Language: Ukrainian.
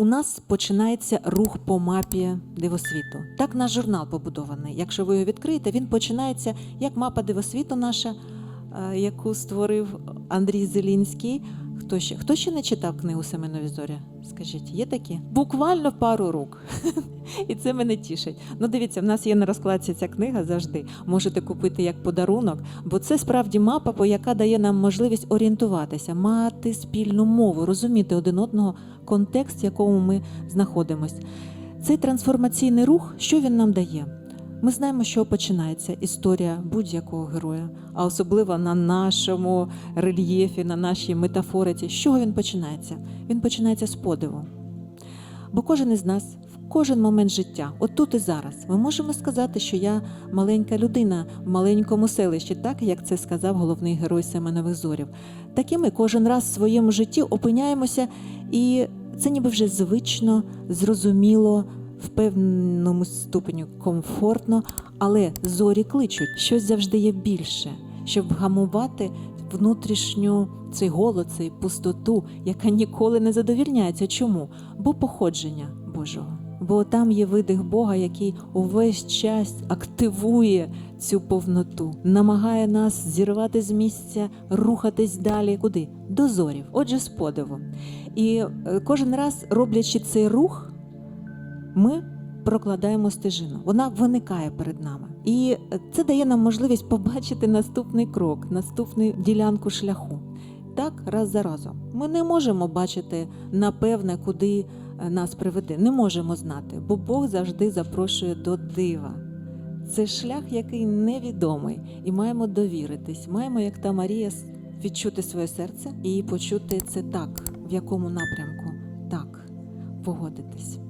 У нас починається рух по мапі дивосвіту. Так наш журнал побудований. Якщо ви його відкриєте, він починається як мапа дивосвіту наша, е, яку створив Андрій Зелінський. Хто ще? Хто ще не читав книгу Семенові зоря? Скажіть, є такі? Буквально пару рук. І це мене тішить. Ну, дивіться, в нас є на розкладці ця книга завжди. Можете купити як подарунок, бо це справді мапа, яка дає нам можливість орієнтуватися, мати спільну мову, розуміти один одного контекст, в якому ми знаходимося. Цей трансформаційний рух, що він нам дає? Ми знаємо, що починається історія будь-якого героя, а особливо на нашому рельєфі, на нашій метафориці. З чого він починається? Він починається з подиву. Бо кожен із нас в кожен момент життя, от тут і зараз, ми можемо сказати, що я маленька людина в маленькому селищі, так як це сказав головний герой Семенових зорів. Так і ми кожен раз в своєму житті опиняємося, і це ніби вже звично, зрозуміло, в певному ступеню комфортно, але зорі кличуть, щось завжди є більше, щоб вгамувати внутрішню цей голод, цей пустоту, яка ніколи не задовільняється. Чому? Бо походження Божого. Бо там є видих Бога, який увесь час активує цю повноту, намагає нас зірвати з місця, рухатись далі. Куди? До зорів, отже, з подивом. І е, кожен раз, роблячи цей рух, ми прокладаємо стежину. Вона виникає перед нами. І це дає нам можливість побачити наступний крок, наступну ділянку шляху. Так, раз за разом. Ми не можемо бачити напевне, куди е, нас приведе. Не можемо знати, бо Бог завжди запрошує до дива. Це шлях, який невідомий, і маємо довіритись. Маємо, як та Марія, відчути своє серце і почути це так, в якому напрямку так погодитись.